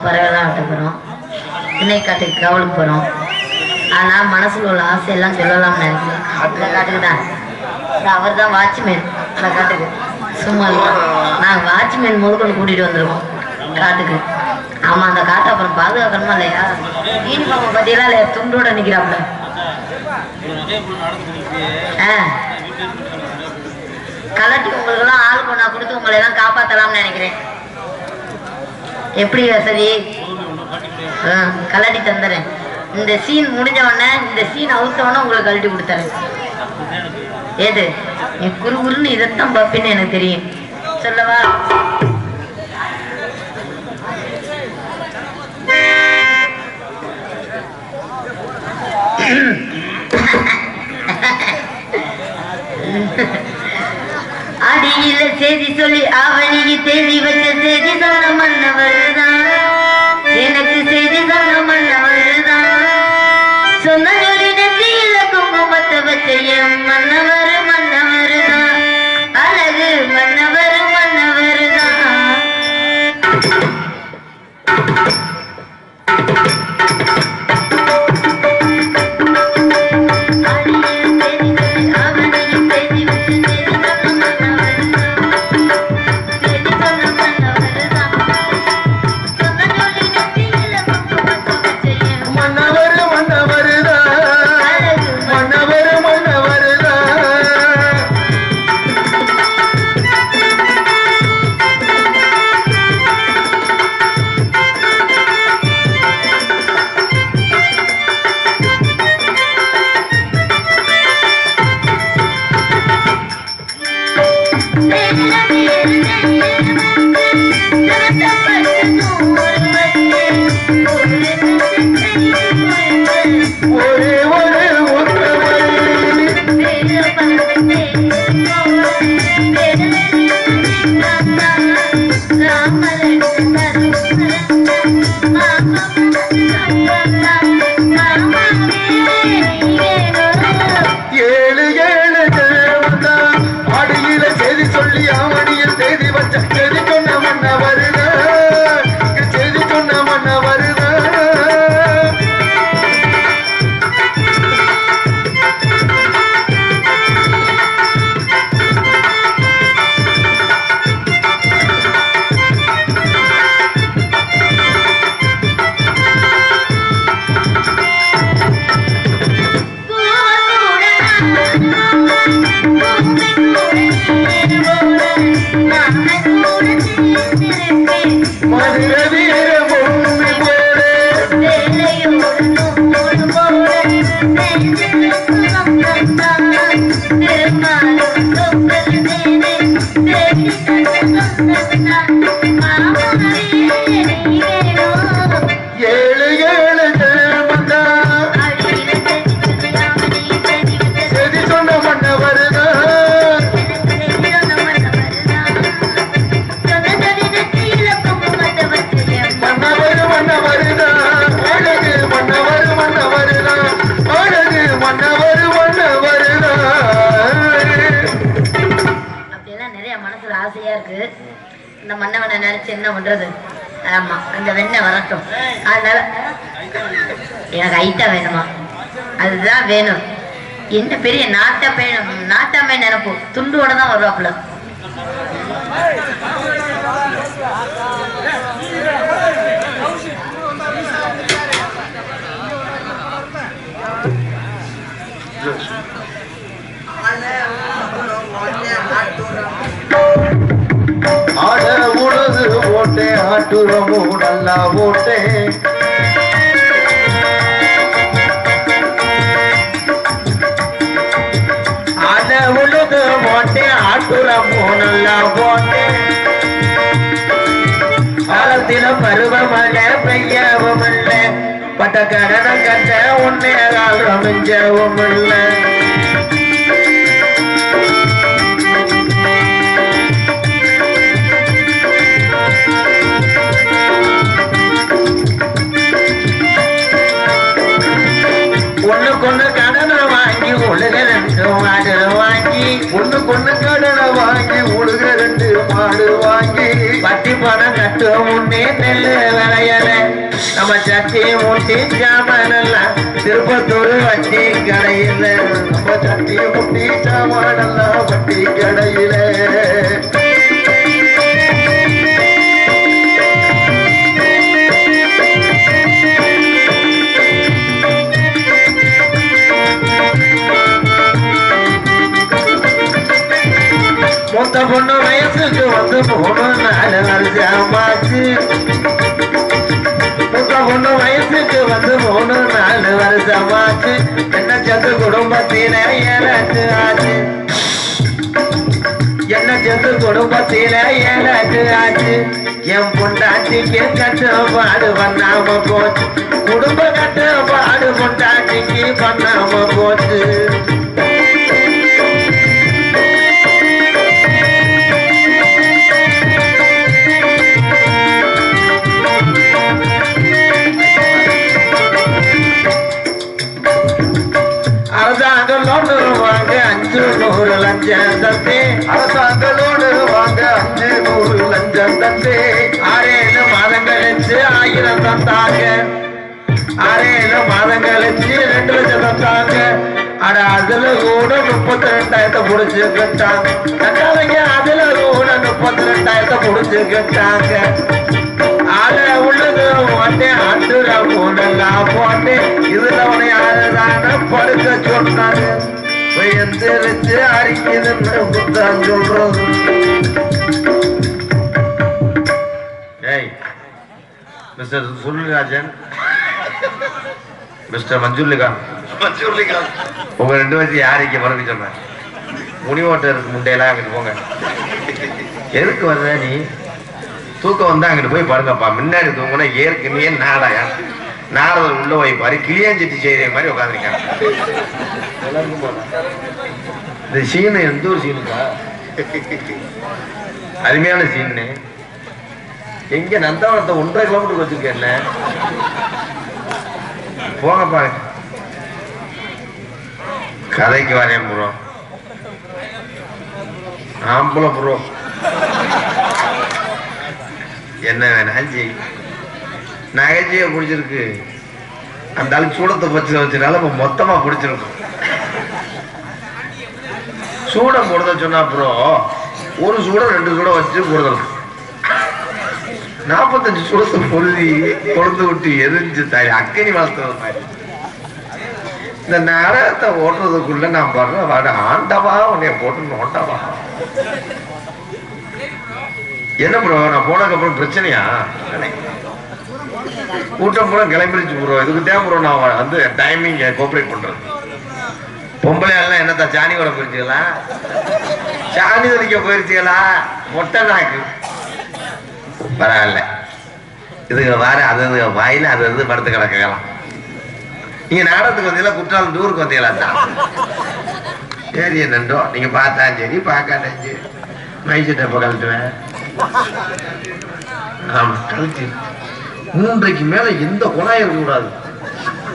பறவைலாம் வெட்ட போகிறோம் திணைக்காட்டுக்கு கவலுக்கு போகிறோம் ஆனால் மனசுல உள்ள ஆசையெல்லாம் சொல்லலாம்னு நினைக்கிறேன் அந்த காட்டுக்கு தான் அவர் தான் வாட்ச்மேன் அந்த காட்டுக்கு. சும்மா இல்லை. நாங்கள் வாட்ச்மேன் முதற்கொண்டு கூட்டிகிட்டு வந்துருவோம் காட்டுக்கு. ஆமாம் அந்த காட்டை அப்புறம் பாதுகாக்கணுமா இல்லையா? யூனிஃபார்மை பற்றியெல்லாம் இல்லையா? துண்டோட நிற்கிறாப்புல ஆ. கலட்டி உங்களுக்கெல்லாம் ஆள் கொண்டா கொடுத்து உங்களை எல்லாம் காப்பாற்றலாம்னு நினைக்கிறேன். எப்படி வசதி? ஆ, கலட்டி தந்துடுறேன் இந்த சீன் முடிஞ்ச உடனே இந்த சீன் அவுத்த உடனே உங்களுக்கு கழட்டி கொடுத்துறேன். ஏது? என் குரு குருன்னு இதைத்தான் பார்ப்பேன்னு எனக்கு தெரியும். சொல்லவா? அடியில செய்தி சொல்லி அவனிக்கு தேதி வச்ச செய்தி சொல்ல மன்னவர்தான். எனக்கு செய்தி சொல்ல மன்னவர்தான். சொந்த ஜோடி நெத்தியில குங்குமத்தை வச்ச என் மன்னவர் இருக்கு. இந்த மன்னவனை நினைச்சு என்ன பண்றது? ஆமா அந்த வெண்ணெய் வரட்டும். அதனால எனக்கு ஐட்டா வேணுமா? அதுதான் வேணும். என்ன பெரிய நாட்டப்பை நாட்டாமை நினைப்போம். துண்டோட தான் வருவாப்புல. ஓட்டே நல்லா ஓட்டே ஆட உழுது ஓட்டே ஆட்டுறமோ நல்லா ஓட்டே. காலத்தில பருவமழை பெய்யவும் இல்லை பட்ட கடனம் கட்ட உன்னே கால் இல்லை பணம் கட்டும் முன்னே நெல்லு விளையல சட்டி மூட்டி சாமானெல்லாம் திருப்பத்தூர் வட்டி கடையில் நம்ம சட்டி முட்டி சாமானெல்லாம் வட்டி கடையில மூத்த பொண்ணு வயசுக்கு வந்து மூணு நாலு வருஷமாச்சு மூத்த பொண்ணு வயசுக்கு வந்து மூணு நாலு வருஷமாச்சு என்ன சேர்த்து குடும்பத்தில எனக்கு ஆச்சு? என்ன சேர்த்து குடும்பத்தில ஏழாச்சு ஆச்சு? என் பொண்டாட்டிக்கு கட்டுப்பாடு பண்ணாம போச்சு. குடும்ப கட்டுப்பாடு பொண்டாட்டிக்கு பண்ணாம போச்சு. அதுல கூட முப்பத்தி ரெண்டாயிரத்தை புடிச்சு புடிச்சுக்கிட்டாங்க கட்டாதீங்க அதுல கூட முப்பத்தி ரெண்டாயிரத்தை புடிச்சு புடிச்சுக்கிட்டாங்க ஆள உள்ளது போட்டேன் அட்டுற போடலாம் போட்டேன் இதுல உன்னை யாருதான படுக்க சொன்னாங்க எந்திரிச்சு அரிக்குதுன்னு புத்தான் சொல்றது ஏய் மிஸ்டர் சுருளிராஜன் மிஸ்டர் மஞ்சுல்லிகாந்த் சொல்லிக்கலாம். உங்க ரெண்டு வயசு யார் இங்க மறக்க சொன்னேன் முனிவோட்டர் இருக்கு முண்டையெல்லாம் அங்கிட்டு போங்க. எதுக்கு வர்ற நீ? தூக்கம் வந்தா அங்கிட்டு போய் பாருங்கப்பா முன்னாடி தூங்கினா ஏற்கனவே நாடாயா நாரதர் உள்ள வைப்பாரு கிளியாஞ்சிட்டு கிளியாஞ்செட்டி செய்கிற மாதிரி உட்காந்துருக்காங்க இந்த சீனு எந்த ஒரு சீனுக்கா? அருமையான சீனு. எங்க நந்தவனத்தை ஒன்றரை கிலோமீட்டருக்கு வச்சிருக்கேன்ல போங்கப்பா கதைக்கு வரேன் ப்ரோ ஆம்பளை ப்ரோ என்ன வேணாலும் செய் நகைச்சுவை பிடிச்சிருக்கு. அந்த ஆள் சூடத்தை பச்சு வச்சனால இப்போ மொத்தமா பிடிச்சிருக்கும். சூடம் போடுத சொன்னா ப்ரோ ஒரு சூடம் ரெண்டு சூடம் வச்சு போடுதலாம் நாற்பத்தஞ்சு சூடத்தை பொருதி கொழுந்து விட்டு எரிஞ்சு தாய் அக்கனி வளர்த்து இந்த நேரத்தை ஓட்டுறதுக்குள்ள நான் படுற வாட ஆண்டவா உன்னைய போட்டு நோட்டவா என்ன ப்ரோ நான் போனதுக்கப்புறம் பிரச்சனையா? கூட்டம் கூட கிளம்பிடுச்சு ப்ரோ இதுக்கு தான் ப்ரோ நான் வந்து டைமிங் கோஆப்ரேட் பண்றது. பொம்பளை எல்லாம் என்னத்தா சாணி கூட போயிருச்சுங்களா சாணி தெளிக்க போயிருச்சுங்களா மொட்டை நாக்கு. பரவாயில்ல. இதுக்கு வேற அது வாயில அது வந்து படுத்து கிடக்கலாம் நீங்க நாடகத்துக்கு வந்தீங்களா? குற்றாலம் டூருக்கு வந்தீங்களா? தான் சரி நண்டோ நீங்க பார்த்தா சரி பார்க்காட்டா சரி. மைசிட்ட எப்போ கழட்டுவேன் ஆமா கழட்டி மூன்றைக்கு மேல எந்த குழாய் இருக்கக்கூடாது.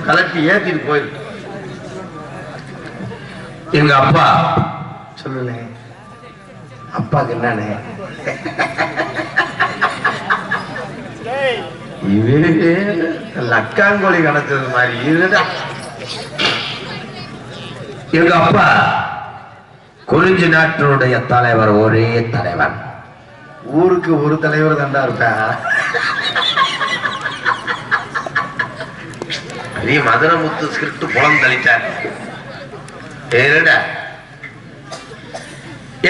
கலட்டி ஏத்திட்டு போயிரு. எங்க அப்பா சொல்லுனே அப்பாக்கு என்னன்னு? இவரு லக்காங்கோழி கிடைச்சது மாதிரி இருடா. எங்க அப்பா குறிஞ்சி நாட்டினுடைய தலைவர் ஒரே தலைவர். ஊருக்கு ஒரு தலைவர் தண்டா இருக்கா நீ மதுரை முத்து ஸ்கிரிப்ட் புலம் தளித்தார் ஏறுடா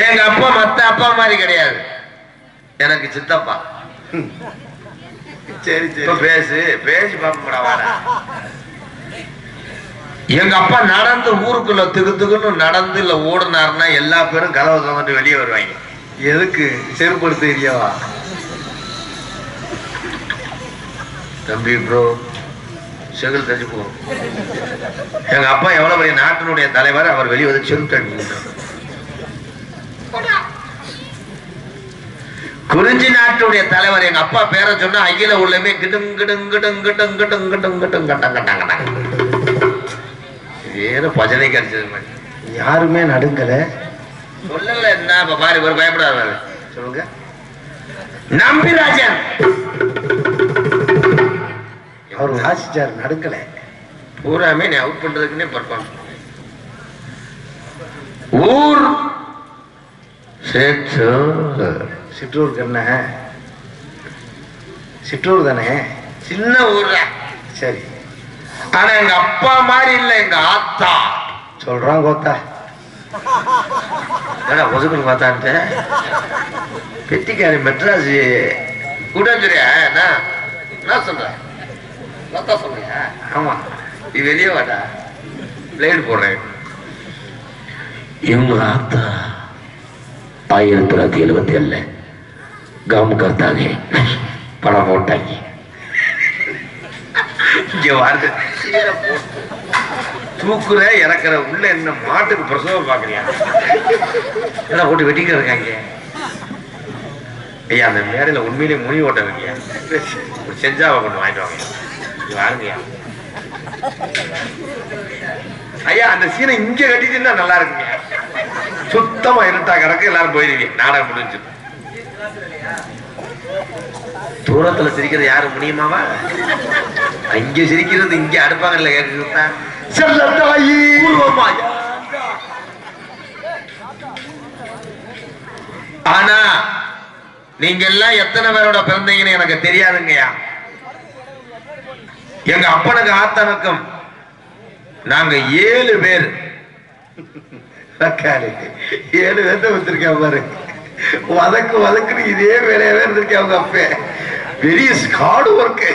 எங்க அப்பா மத்த அப்பா மாதிரி கிடையாது. எனக்கு சித்தப்பா. சரி சரி. பேசு பேசி பாப்பா வாடா. எங்க அப்பா நடந்து ஊருக்குள்ள திகு திகுன்னு நடந்து இல்ல ஓடுனாருன்னா எல்லா பேரும் கதவை திறந்துட்டு வெளியே வருவாங்க. எதுக்கு? செருப்படுத்த ஏரியாவா தம்பி ப்ரோ செகல் தச்சு போ. எங்க அப்பா எவ்வளவு பெரிய நாட்டினுடைய தலைவர் அவர் வெளியே வந்து செருப்பு குறிஞ்சி நாட்டுடைய தலைவர் எங்க அப்பா பேரை சொன்னா அகில உள்ளமே கிடும் கிடும் கிடும் கிடும் கிடும் கிடும் கிடும் கட்டம் கட்டாங்க வேற பஜனை கிடைச்சது மாதிரி. யாருமே நடுங்கல. சொல்லல என்ன இப்ப பாரு இவர் பயப்படாத. சொல்லுங்க. நம்பிராஜன் அவர் வாசிச்சார் நடுக்கல பூராமே நீ அவுட் பண்றதுக்குன்னே பர்ஃபார்ம் ஊர். சேற்றூர். சிற்றூருக்கு என்ன சிற்றூர் தானே சின்ன ஊர்ல. சரி. ஆனா எங்க அப்பா மாதிரி இல்ல எங்க ஆத்தா. சொல்றான் கோத்தா. ஏடா ஒதுக்குன்னு பார்த்தான்ட்டு? பெட்டிக்காரி மெட்ராஸ். கூட்டாஞ்சுரியா என்ன? என்ன சொல்ற? லத்தா சொல்றியா? ஆமா. நீ வெளியே வாடா. பிளேடு போடுறேன். இவங்க ஆத்தா? ஆயிரத்தி தொள்ளாயிரத்தி எழுபத்தி ஏழுல. கவனம் கர்த்தாங்க படம் போட்டாங்க. இங்க வாருங்க. தூக்குற இறக்குற உள்ள என்ன மாட்டுக்கு பிரசவம் பாக்குறியா எல்லாம் போட்டு வெட்டிக்கிட்டு இருக்காங்க. ஐயா அந்த மேடையில உண்மையிலேயே முனி ஓட்ட வைக்கியா ஒரு செஞ்சாவை கொண்டு வாங்கிட்டு வாங்க. வாருங்கய்யா. ஐயா அந்த சீனை இங்க கட்டிச்சுன்னா நல்லா இருக்குங்க. சுத்தமா இருட்டா கிடக்கு எல்லாரும் போயிருவீங்க. நாடகம் முடிஞ்சு தூரத்துல சிரிக்கிறது யாரும் முடியுமாவா அங்க சிரிக்கிறது இங்க அடுப்பாங்கல்ல கேட்குறதா செல்லத்தாயி பூர்வமா ஆனா நீங்க எல்லாம் எத்தனை பேரோட பிறந்தீங்கன்னு எனக்கு தெரியாதுங்கய்யா. எங்க அப்பனுக்கு ஆத்தனுக்கும் நாங்க ஏழு பேர். தக்காளி ஏழு பேர்த்த வச்சிருக்கேன் பாருங்க வதக்கு வதக்குன்னு இதே வேலையாவே இருந்திருக்கேன் அவங்க அப்பே. பெரிய ஸ்காடு ஒர்க்கு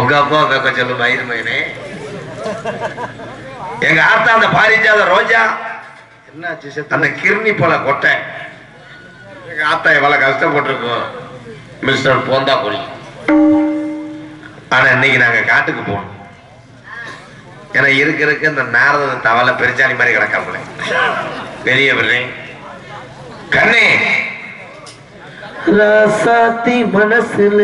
உங்க அப்பா கேட்க சொல்லு மயிர் மயனே எங்க ஆத்தா அந்த பாரிஜாத ரோஜா. என்னாச்சு அந்த கிர்னி போல கொட்டை. எங்க ஆத்தா எவ்வளவு கஷ்டப்பட்டிருக்கோம். மிஸ்டர் போந்தா கொல்லி ஆனா இன்னைக்கு நாங்க காட்டுக்கு போனோம் ஏன்னா இருக்க இருக்க இந்த நாரத தவளை பெருச்சாலி மாதிரி கிடக்காமல பெரிய விடுறேன் கண்ணே! ராசாத்தி மனசுல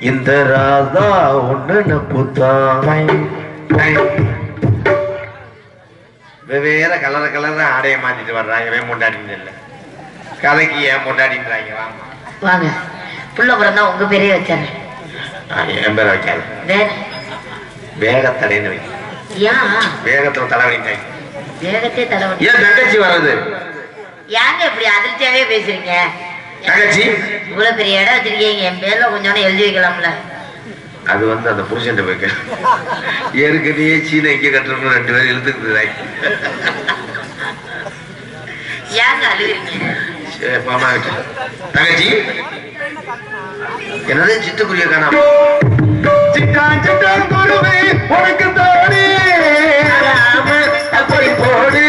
இந்த ராதா ஒண்ணு நப்புத்தான் வெவ்வேற கலர் கலர் ஆடைய மாத்திட்டு வர்றாங்க. வே முண்டாடின்னு இல்லை. கதைக்கு ஏன் முண்டாடின்றாங்க வாமா வாங்க. புள்ள பிறந்தா உங்க பேரே ஆ, என் பேரை வைக்காது. வேகத்தடைன்னு வை. ஏன் வேகத்துல தலைவலிட்டாங்க வேகத்தே தலைவலி. ஏன் தங்கச்சி வர்றது? ஏங்க இப்படி அதிர்ச்சியாவே பேசுறீங்க? தங்கச்சி? இவ்வளவு பெரிய இடம் வச்சிருக்கீங்க. என் பேர்ல கொஞ்சம் எழுதி வைக்கலாம்ல. அது வந்து அந்த புருஷன் போய்க்க ஏற்கனவே சீனை இங்கே கட்டுறோம்னு ரெண்டு பேரும் இழுத்துக்குது ஏங்க அழுகுறீங்க? பாமா. தங்கச்சி? என்னது? சிட்டுக்குருவிய காணாம. சிட்டான் சிட்டான் குருவே உனக்கு தானே. அப்படி போடு.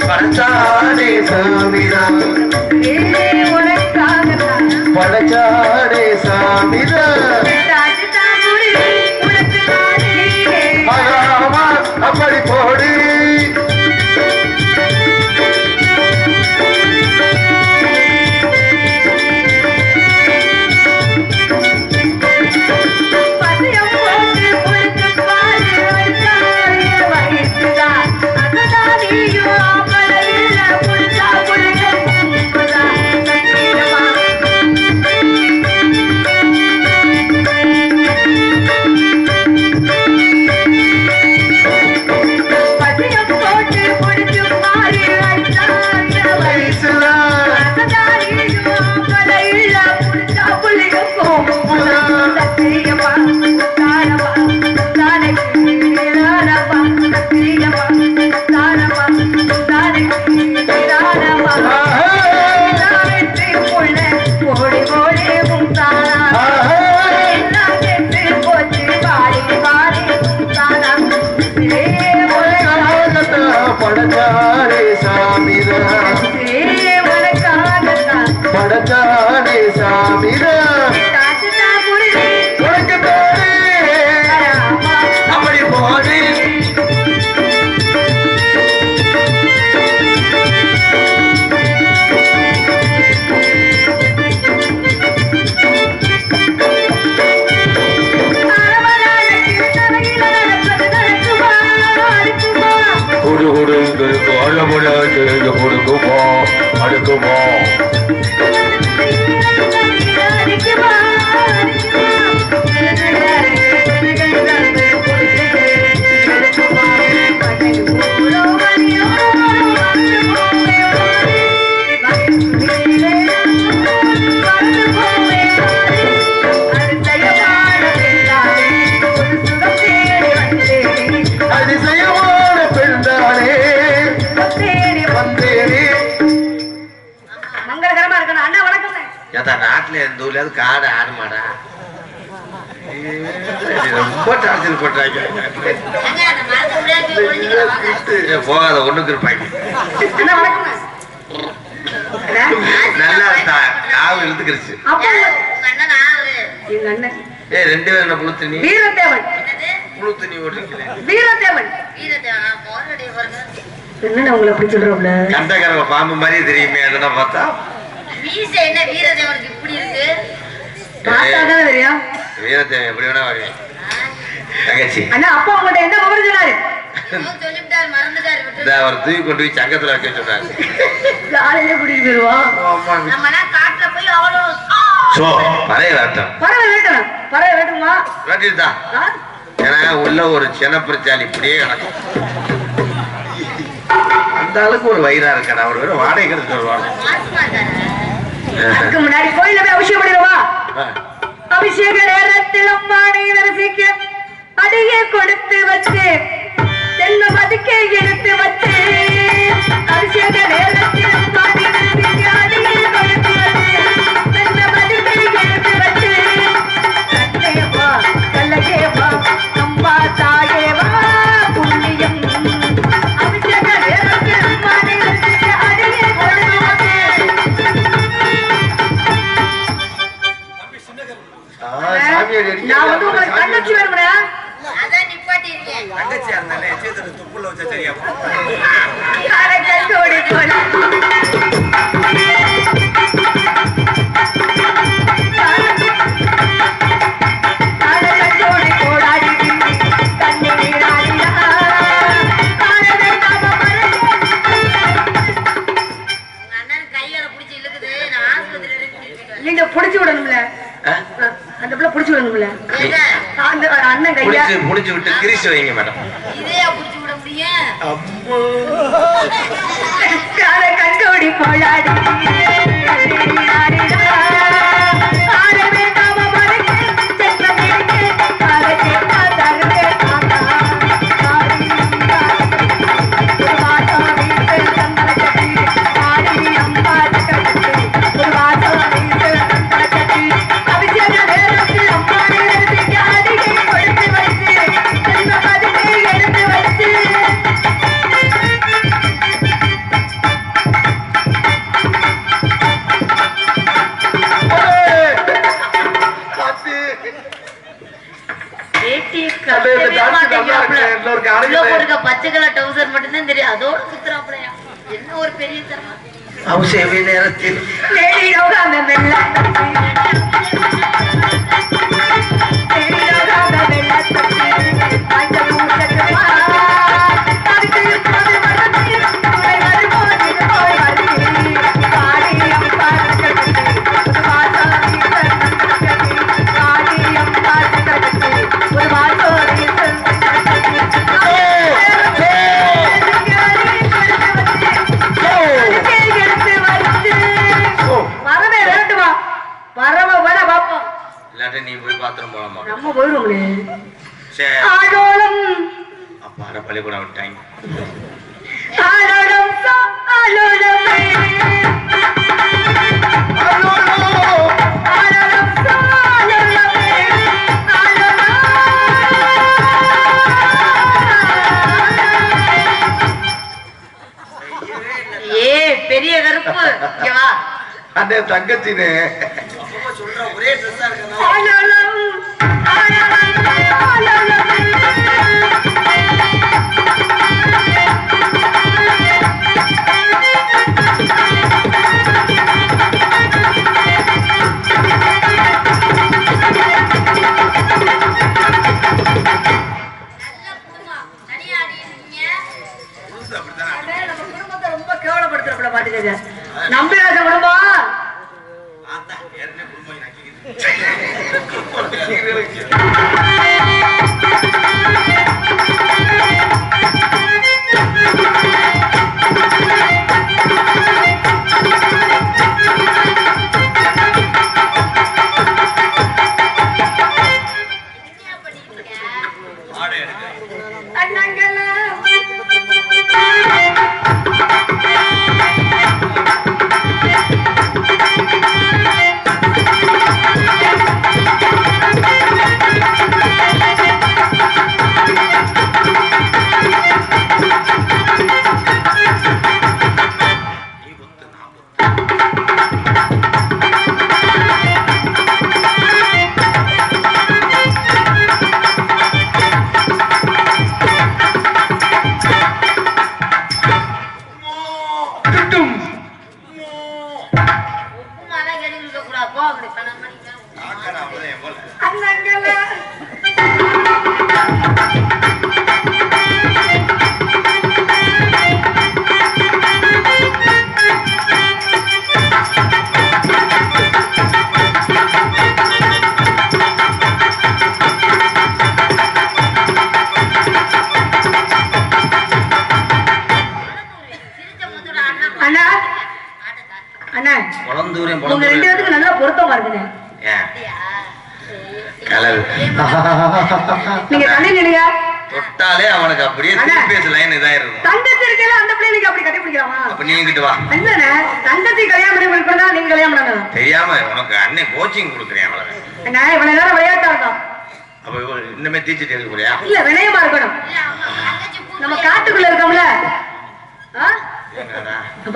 படைச்சானே சாமிதான் படைச்சானே சாமிதான் காவு இழுத்துக்கிருச்சு. அப்பா எங்க அண்ணன். ஏ ரெண்டு பேரும் என்ன புழு தண்ணி வீரதேவன் புழு தண்ணி ஓடுறீங்களே. வீரதேவன் என்னண்ணா உங்களை அப்படி சொல்றோம்ல? கண்டகரவ பாம்பு மாதிரி தெரியுமே அதெல்லாம் பார்த்தா? என்ன வீரதேவனுக்கு இப்படி இருக்கு? பார்த்தாதானே தெரியும். வீரத்தேவன் எப்படி வேணா வருவேன். தங்கச்சி. அண்ணா அப்பா உங்கள்ட்ட என்ன விவரம் சொன்னாரு? அவர் தூக்கி கொண்டு போய் சங்கத்துல வைக்க சொன்னாரு. காலையில கூட்டிட்டு போயிருவோம் நம்ம காட்டுல போய் அவ்வளோ சோ பழைய வேட்டம் பறவை வேட்டணும் பறவை வேட்டுமா வேட்டிதான் ஏன்னா உள்ள ஒரு சினப்பிரச்சாலி இப்படியே கிடக்கும். அந்த அளவுக்கு ஒரு வயிறா இருக்கா அவர் வாடகை எடுத்து வருவாங்க அதுக்கு முன்னாடி கோயில போய் அபிஷேகம் பண்ணிடுவா? அபிஷேக நேரத்தில் அம்மானை தரிசிக்க அடியே கொடுத்து வச்சு தென்ன மதிக்கை எடுத்து வச்சு அபிஷேக நேரத்தில் அடியே கொடுத்து வச்சு எடுத்து அம்மா தாயேவா புண்ணியம். வச்சு. நான் வந்து உங்களுக்கு கண்ணச்சி இருக்கேன் தங்கச்சியா இருந்தாலே எச்சத்துல துப்புல வச்சா சரியா நீங்க புடிச்சு விடணும்ல? அந்த பிள்ளை புடிச்சு விடணும்ல? அந்த அண்ணன் கையா புடிச்சு புடிச்சு விட்டு கிரிசு வைங்க அந்த தங்கச்சின்னு ஆலோலம் நீங்க தொட்டாலே அவனுக்கு அப்படியே அண்ணா. திருப்பேசு லைன் இதாயிருக்கும் தங்கச்சி இருக்கல அந்த பிள்ளை நீங்க அப்படி கட்டி பிடிக்கலாமா அப்ப நீ இங்கிட்டு வா. என்னண்ணே தங்கச்சி கல்யாணம் பண்ணி கொடுக்கறதா நீங்க கல்யாணம் பண்ணணும் தெரியாம உனக்கு அண்ணன் கோச்சிங் கொடுக்குறேன் அண்ணா இவ்வளவு நேரம் விளையாட்டா இருக்கும் அப்ப இன்னுமே தீச்சிட்டு இருக்க இல்ல வினயமா இருக்கணும். நம்ம காட்டுக்குள்ள இருக்கோம்ல. ஆ?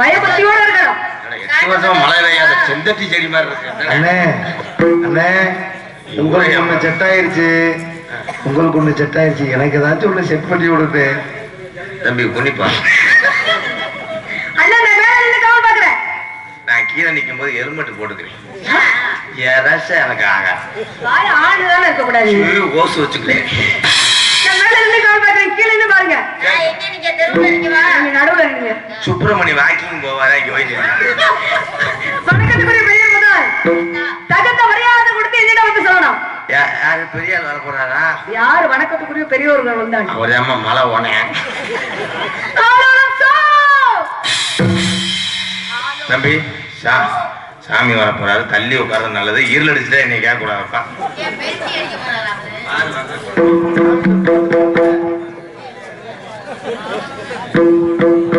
பயபக்தியோட இருக்கணும். என்னடா, எட்டு வருஷம் மழை பெய்யாத செந்தட்டி செடி மாதிரி இருக்கு? அண்ணே அண்ணே உங்களுக்கு ஒண்ணு செட் ஆயிருச்சு. உங்களுக்கு ஒண்ணு செட் ஆயிருச்சு. எனக்கு ஏதாச்சும் ஒண்ணு செட் பண்ணி விடுது தம்பி புண்ணிப்பா அண்ணா நான் கீழே நிக்கும் போது எருமட்டு போட்டுக்கிறேன். ஏதாச்சும் எனக்கு ஆகாது. ஓசு வச்சுக்கிறேன் நான் மேல நின்று கவல் பாக்குறேன் கீழே நின்று பாருங்க நான் எங்க நீங்க தெருவுல இருக்கவா? நீங்க நடுவுல நின்று சுப்பிரமணி வாக்கிங் போவாரா இங்க போய். வணக்கத்துக்குரிய பெரியர் முதல். தகுந்த மரியாதை கொடுத்து என்னிடம் வந்து சொல்லணும். யா- யாரு? பெரிய ஆள் வர போறாரா? யார்? வணக்கத்துக்குரிய பெரியவர்கள் வந்தாங்க. அவர் அம்மா மழை ஓனேன்! தம்பி சா சாமி வர போறாரு. தள்ளி உட்கார்றது நல்லது. இருள் அடிச்சுட்டா என்னை கேட்க கூடாதுப்பா Música